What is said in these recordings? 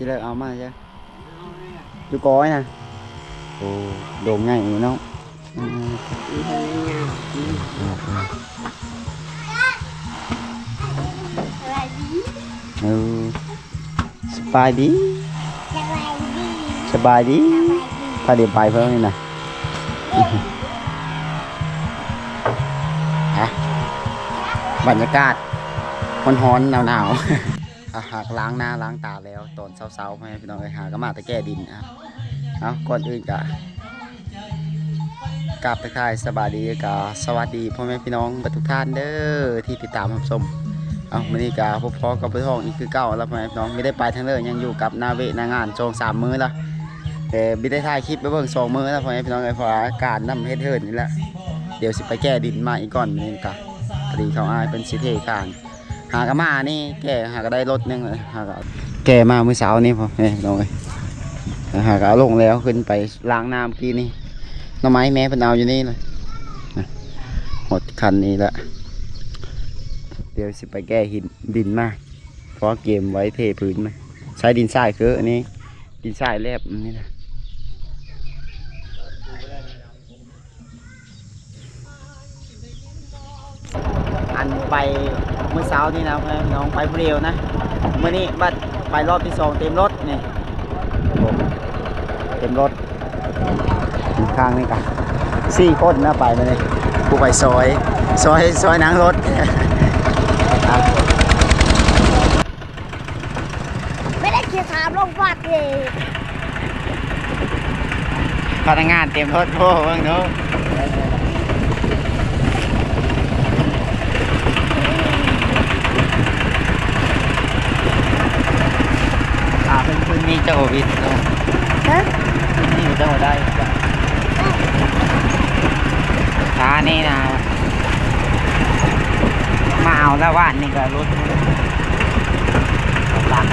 สิเลิกเอามาจ้ะอยู่ก้อยนะโอ้โด่งง่ายอยู่เนาะอืมเออสบายดีสบายดีพาเดี๋ยวไปเพิ่มนี่นะฮะบรรยากาศร้อนๆหนาวๆ อะหากล้างหน้าล้างตาแล้ว ตอนเช้าๆให้พี่น้องไปหาก็มาต่แก้ดินอะเอาก่อนอื่นกะกราบทักทายสบายดีกะสวัสดีพ่อแม่พี่น้องทุกท่านเด้อที่ติดตามรับชมเอาวันนี้กะพบพอกับพี่ทองอีกคือเก่าแล้วพ่อแม่พี่น้องไม่ได้ไปทางเลยยังอยู่กับนาเวะนางานโจงสามมื้อละแต่ไม่ได้ถ่ายคลิปไปเบิ่งสองมื้อแล้วพ่อแม่พี่น้องเลยเพราะอากาศน้ำเฮ็ดเฮิร์นนี่แหละเดี๋ยวสิไปแก้ดินมาอีกก่อนนี่กะพอดีเขาอายเป็นสิเทกลาง หากะมานี่แกหากะได้รถหนึงเลยหากะแกมาเมื่อเช้านี้พอเอ้ยลงเลยหากะเอาลงแล้วขึ้นไปล้างน้ำกี้นี่น้ำไม้แม่เพิ่นเอาอยู่นี่เลยหมดคันนี้ละเดี๋ยวสิไปแก้หินดินมาเพราะเกมไว้เทพื้นมาใช้ดินทรายคืออันนี้ ดินทรายแลบอันนี่นะอันไป มื่อเช้านี่นะเพื่อนน้องไปผู้เดียวนะเมื่อนี้บัดไปรอบที่สองเต็มรถนี่โอ้เต็มรถข้างนี่กันสี่คนนะไปมาเลยกูไปซอยซอยซอยหนังรถอะไม่ได้เขียนถามลงวัดเลยพนักงานเต็มรถโอ้เบิ่งเนาะอ่าเพิ่น เพิ่นมีเจ้าโอวิทเนาะฮะนี่อยู่เจ้าได้จ้ะช้านี่นะมาเอาแล้วว่านนี่ก็รถหลัก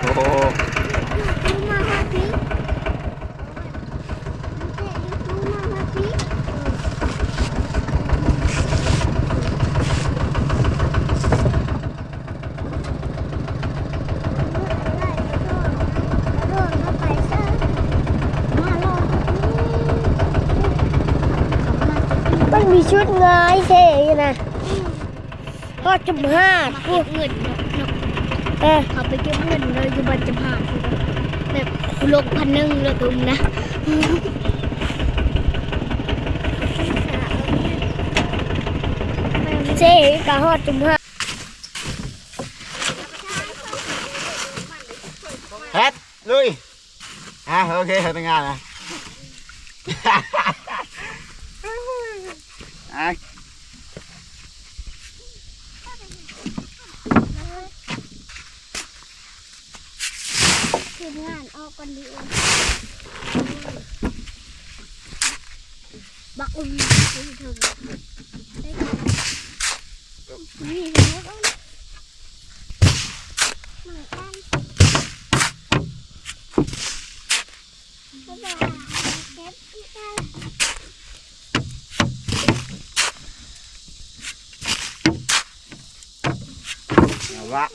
โอ้โห มาฮาพีมาฮาพี มันมีชุดง่ายเท่ นะก็จุ่มห้ามากูเก็บเงินเนาะเนาะเออเขาไปเก็บเงินเลยอยู่บ้านจะพาแบบลงพันหนึ่งเลยตุ้มนะเจ๊กะฮอดจุ่มห้าเฮ็ดลุยอะโอเคเป็นงานนะอะ คือ งานออกกันดีบักอุ้มถึงถึงนี่เห็นไหมเหมือนกันก็บอกเก็บที่ได้เอาละ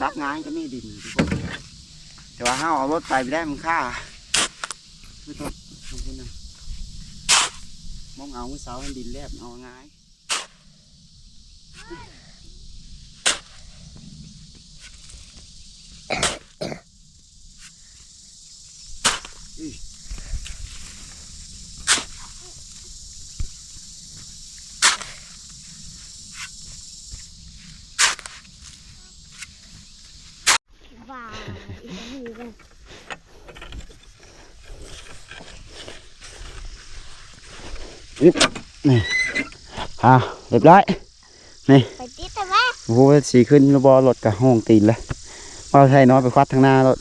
ตัดงายก็ไม่ดินแต่ว่าห้าเอารถไปไม่ได้มันค่าคือต้นขอบคุณนะมองเอาเมื่อเสาร์ดินแลบเอาง่าย นอะเรียบร้อยนี่ไปติดแต่แม่โอ้โหสีขึ้นบอรถกับห้องตีนเลยเอาใช่น้อยไปควัดทางหน้ารถ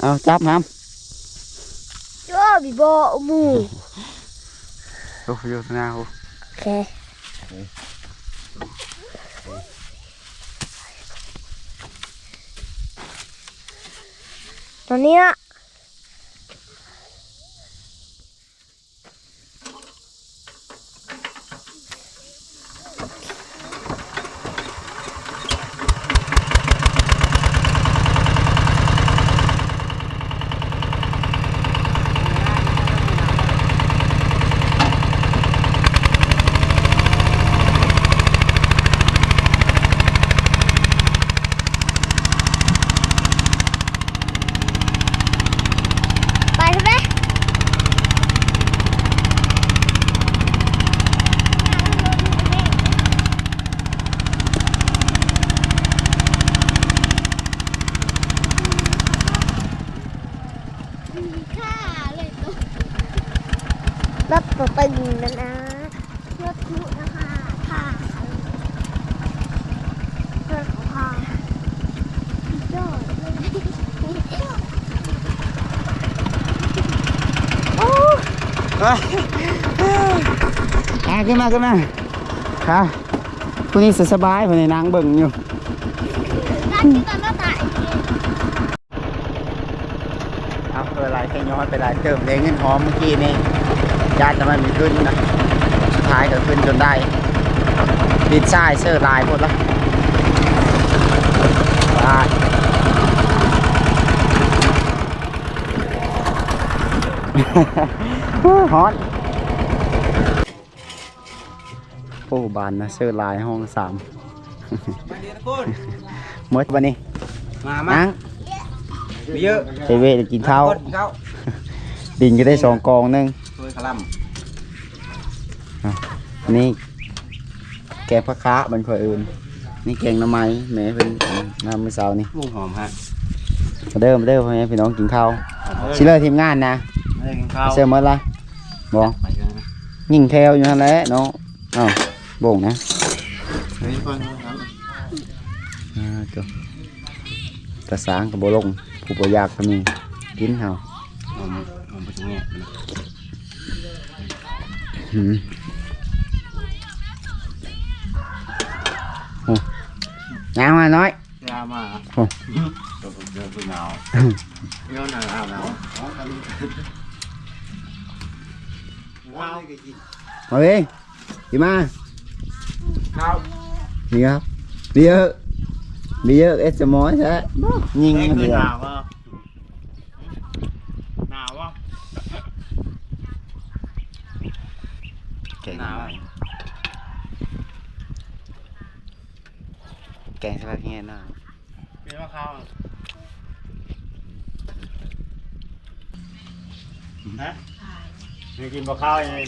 เอาจับน้ำโอ้บีโบหมูโอ้โหยู่ทางหน้าโอเค ตอนนี้นะ ไปใช่ไหม ค่าเลยตัว รถตัวตึงนะนะ รถทุนะคะค่าร ถของพาย อดเลย โอ้ อะขึ้นมาขึ้นมาค่ะพรุ่งนี้สบายพรุ่งนี้นางเบิ่งอยู่การที่ตอนเราถ่ายเอาเออลายแค่ย้อนไปลายเติมเลยเงินหอมเมื่อกี้นี่ญาติจะไม่มีขึ้นนะสุดท้ายก็ขึ้นจนได้ดินทรายเสื้อลายหมดแล้วลาย ฮอนโอ้บานนะเสื้อลายห้องสามมาเรียนนะคุณหมดวันนี้มามานังมีเยอะเซเว่นกินข้าวกินข้าวดินก็ได้สองกองหนึงช่วยขลัมอันนี้แกงผักคะมันค่อยอื่น นี่แกงหน้ำไม้แหม่เป็นน้ำมื้อเช้านี่มุ้งหอมฮะมาเด้อมาเด้อพ่อแม่พี่น้องกินข้าวชิเลอร์ทีมงานนะ ไม่ได้กินข้าวเสื้อหมดละบอกไปกันนะยิงแถวอยู่นั่นแหละเนาะอ้าวโบ่งนะเฮ้ยก่อนครับอ่าจ้ะกระสางกับโบลงผู้บ่อยากก็มีกินเฮาหอมหอมไปตรงนี้หืมโอ้ยางมาน้อยยามาโอ้เดี๋ยวเดี๋ยวคุณหนาวเดี๋ยวหนาวหนาวหนาวว้าวมาเว้ยกี่มาข้าวนี่ครับเบียร์เบียร์เอสมอใช่ยิงนี่มันคือเดียหวนาวอะหนาวอะแกงหนาวแกงสลัดเงี้ยน่ากินมะข้าวฮะ มีกินมะข้าวยังไง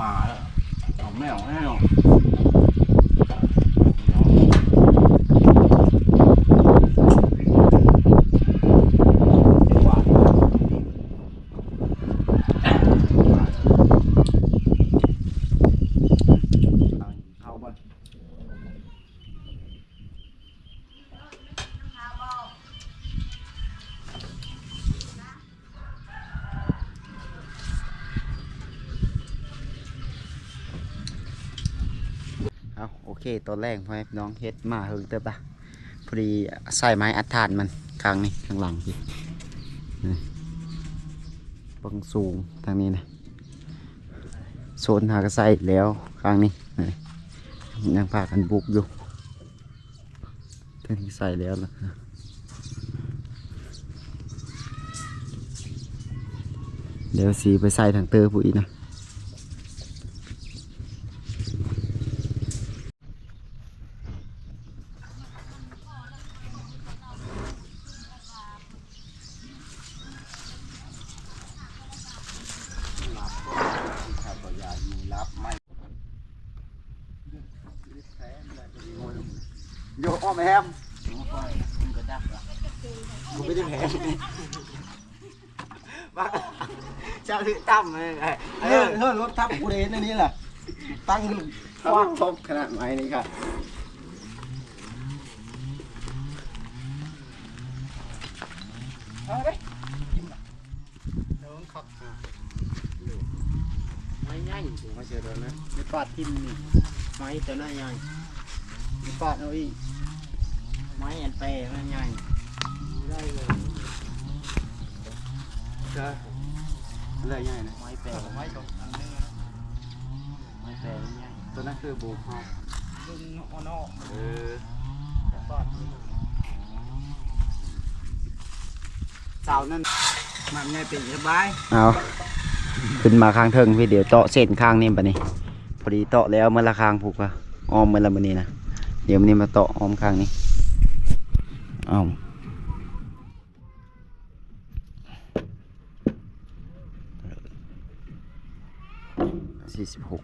มาแล้วเอาแม่เอาไม่อาเอา เคตอนแรกพ่อแมน้องเฮ็ดมาเฮิงเติบปะพอดีใส่ไม้อัดฐานมันข้างนี่ข้างหลังพี่บังสูงทางนี้นะโซนหากรใส่แล้วข้างนี้ยังพากันบุกอยู่ทางนี้ใส่แล้วล่ะเดี๋ยวสีไปใส่ทางเตอร์ปุ๋ยนะ อ้อมแฮมกูไม่ได้แพ้บ้าชาลือตั้มเลยไงเฮ้ยเฮ้ยรถทับกูเห็นอันนี้แหละตั้งขึ้นว่างทบขนาดไหนนี่ครับเอาเลยน้องขับไม่ง่ายถูกมาเสียแล้วนะไปปาดทิมนี่ไม้ตัวน่าใหญ่ไปปาดเอาอีกไม้อันเป้น่าใหญ่ได้เลยเด้อเลยใหญ่นะไม้เป้ไม้ตรงอันนึงไม้เป้ใหญ่ตัวนั้นคือบูฮอรุ่นอ่อนเออๆก้อนสาวนั่นมันใหญ่เป็นสบายเอาขึ้นมาข้างเทิงพี่เดี๋ยวเตาะเส้นข้างนี่ปะนี่พอดีเตาะแล้วเมื่อละข้างผูกอะอ้อมเมื่อละมือนี้นะเดี๋ยวมันนี้มาเตาะอ้อมข้างนี้ อ้อมสี่สิบหก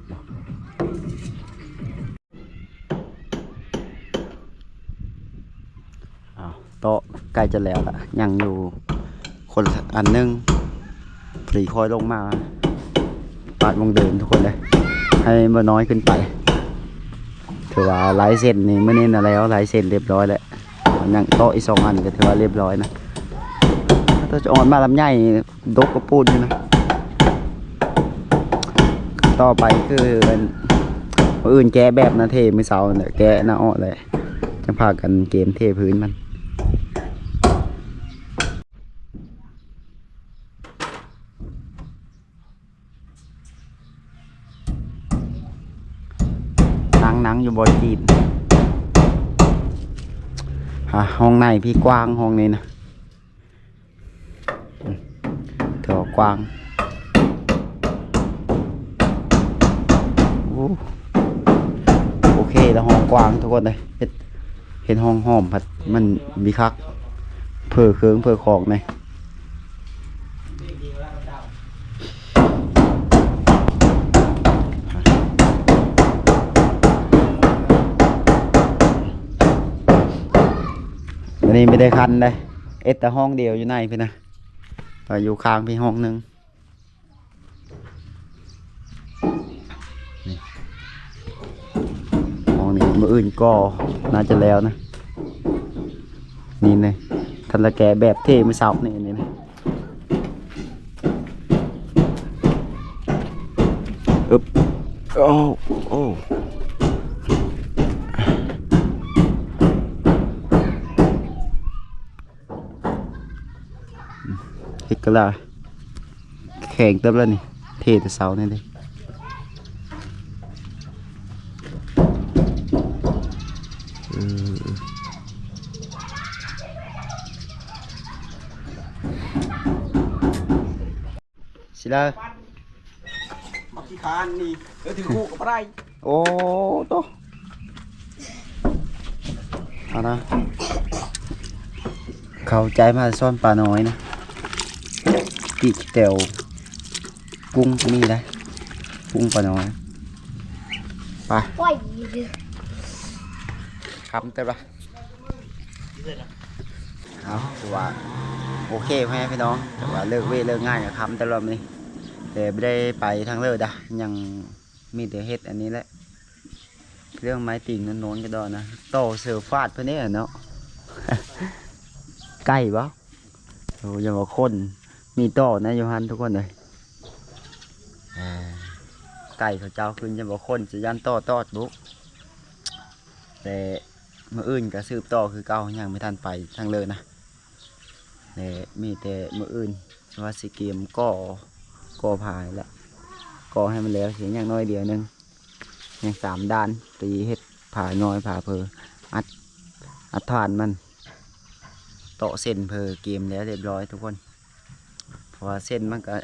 อ้าโต๊ะใกล้จะแล้วละยังอยู่คนอันหนึงผลีคอยลงมาปาดวงเดินทุกคนเลย ให้มาน้อยขึ้นไป ถือว่าหลายเส้นนี่ไม่เน้นอะไรแล้วหลายเส้นเรียบร้อยแล้ว ยังโต๊ะอีกสองอันก็ถือว่าเรียบร้อยนะถ้าจะออนมาลำไยดกกระปูดอยู่นะ ต่อไปคือเป็นอื่นแกะแบบนะเทมือเสาเนี่ยแกะหน้าอ้อเลยจะพากันเกมเทพื้นมัน ห้องในพี่กว้างห้องนี้นะอืมเถอกว้างโอเคแล้วห้องกว้างทุกคนเลยเห็นห้องห้อมพัดมันมีคักเพื่อเครื่องเพื่อของเลย นี้ไม่ได้คันเลยเอ็ดแต่ห้องเดียวอยู่ในพี่นะแต่อยู่ข้างพี่ห้องหนึ่งห้องนี้มืออื่นก็น่าจะแล้วนะ นี่เลยทันละแกแบบเท่มือเสานี่นี่นะอึบโอ้โอ้ กะลาแข่งเต็มแล้วนี่เท่แต่เสานี่เลยสิลอบักขี้คานนี่เออถือคู่กับอะไรโอ้โตเอานะเข้าใจมาซ่อนปลาน้อยนะ ปีกเตียวกุ้งก็มีได้กุ้งปลาน้อยไปปล่อยคำเต็มละเอาถือว่าโอเคพ่อแม่พี่น้องแต่ว่าเลิกเว้ยเลิกง่ายกับคำแต่รอบนี้แต่ไม่ได้ไปทางเลิกดะยังมีแต่เฮ็ดอันนี้แหละเรื่องไม้ติ่งนั้นโน้นก็ดอนนะโตเสือฟาดเพื่อนนี่เนาะใกล้ปะโอ้ยอย่ามาคน มีโตนะโยฮันทุกคนเลยอ่าไก่เขาเจ้าขึ้นจะบอกคนจะยันโตตอดบุกแต่เมื่ออื่นก็สืบต่อคือเก่ายังไม่ทันไปทางเลยนะแต่มีแต่เมื่ออื่นว่าสิเกมก่อก่อผายละก่อให้มันแล้วเสียอย่างน้อยเดียวหนึงยังสามด้านตีเฮ็ดผ่าน้อยผ่าเพออัดอัดฐานมันโตะเส้นเพอเกมแล้วเรียบร้อยทุกคนเพ ราะว่าเส้นมันก็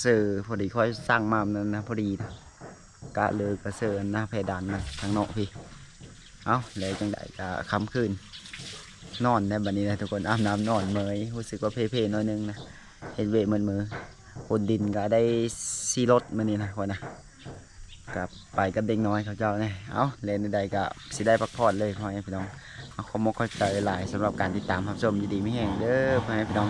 เซอร์พอดีค่อยสร้างมานั่นนะพอดีนะกะเลยกระเซอร์หน้าเพดานมันทางนอกพี่เอาแล้วจังไดก็ค่ำคืนนอนในบัดนี้นะทุกคนอาบน้ำนอนเมยรู้สึกว่าเพลๆน้อยนึงนะเห็นเวมือมือคนดินก็ได้ซีรถมานี่นะคนนะกับไปกับเด็กน้อยเขาเจ้าเนี่ยเอาเล่นใดก็สิได้พักผ่อนเลยพ่อแม่พี่น้องเอาขอมกเข้าใจหลายสำหรับการติดตามรับชมยินดีไม่แห้งเด้อพ่อแม่พี่น้อง